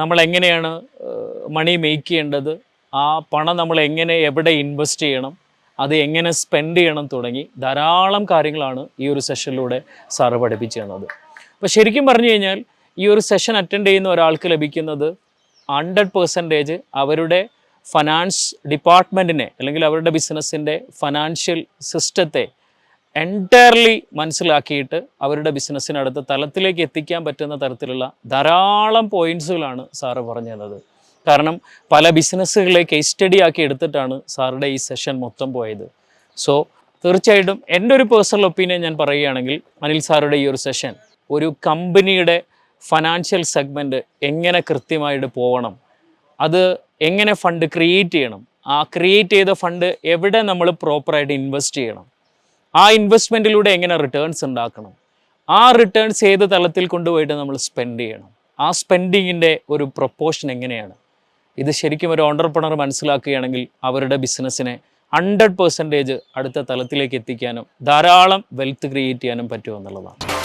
നമ്മൾ എങ്ങനെയാണ് മണി മേക്ക് ചെയ്യേണ്ടത്? ആ പണം നമ്മൾ എങ്ങനെ എവിടെ ഇൻവെസ്റ്റ് ചെയ്യണം? അത് എങ്ങനെ സ്പെൻഡ് ചെയ്യണം തുടങ്ങി ധാരാളം കാര്യങ്ങളാണ് ഈ ഒരു സെഷനിലൂടെ സാറ് പഠിപ്പിച്ചു തന്നത് അപ്പോൾ ശരിക്കും പറഞ്ഞു കഴിഞ്ഞാൽ ഈ ഒരു സെഷൻ അറ്റൻഡ് ചെയ്യുന്ന ഒരാൾക്ക് ലഭിക്കുന്നത് ഹൺഡ്രഡ് പെർസെന്റേജ് അവരുടെ ഫിനാൻസ് ഡിപ്പാർട്ട്മെന്റിനെ അല്ലെങ്കിൽ അവരുടെ ബിസിനസ്സിന്റെ ഫനാൻഷ്യൽ സിസ്റ്റത്തെ എന്റയർലി മനസ്സിലാക്കിയിട്ട് അവരുടെ ബിസിനസ്സിനടുത്ത് തലത്തിലേക്ക് എത്തിക്കാൻ പറ്റുന്ന തരത്തിലുള്ള ധാരാളം പോയിന്റ്സുകളാണ് സാറ് പറഞ്ഞു തന്നത് കാരണം പല ബിസിനസ്സുകളെ കേസ് സ്റ്റഡി ആക്കി എടുത്തിട്ടാണ് സാറുടെ ഈ സെഷൻ മൊത്തം പോയത്. സോ തീർച്ചയായിട്ടും എന്റെ ഒരു പേഴ്സണൽ ഒപ്പീനിയൻ ഞാൻ പറയുകയാണെങ്കിൽ അനിൽ സാറുടെ ഈ ഒരു സെഷൻ ഒരു കമ്പനിയുടെ ഫൈനാൻഷ്യൽ സെഗ്മെന്റ് എങ്ങനെ കൃത്യമായിട്ട് പോകണം അത് എങ്ങനെ ഫണ്ട് ക്രിയേറ്റ് ചെയ്യണം ആ ക്രിയേറ്റ് ചെയ്ത ഫണ്ട് എവിടെ നമ്മൾ പ്രോപ്പറായിട്ട് ഇൻവെസ്റ്റ് ചെയ്യണം ആ ഇൻവെസ്റ്റ്മെന്റിലൂടെ എങ്ങനെ റിട്ടേൺസ് ഉണ്ടാക്കണം? ആ റിട്ടേൺസ് ഏത് തലത്തിൽ കൊണ്ടുപോയിട്ട് നമ്മൾ സ്പെൻഡ് ചെയ്യണം? ആ സ്പെൻഡിങ്ങിന്റെ ഒരു പ്രൊപ്പോഷൻ എങ്ങനെയാണ്? ഇത് ശരിക്കും ഒരു ഓണ്ടർപ്രണർ മനസ്സിലാക്കുകയാണെങ്കിൽ അവരുടെ ബിസിനസ്സിനെ ഹൺഡ്രഡ് പെർസെന്റേജ് അടുത്ത തലത്തിലേക്ക് എത്തിക്കാനും ധാരാളം വെൽത്ത് ക്രിയേറ്റ് ചെയ്യാനും പറ്റുമെന്നുള്ളതാണ്.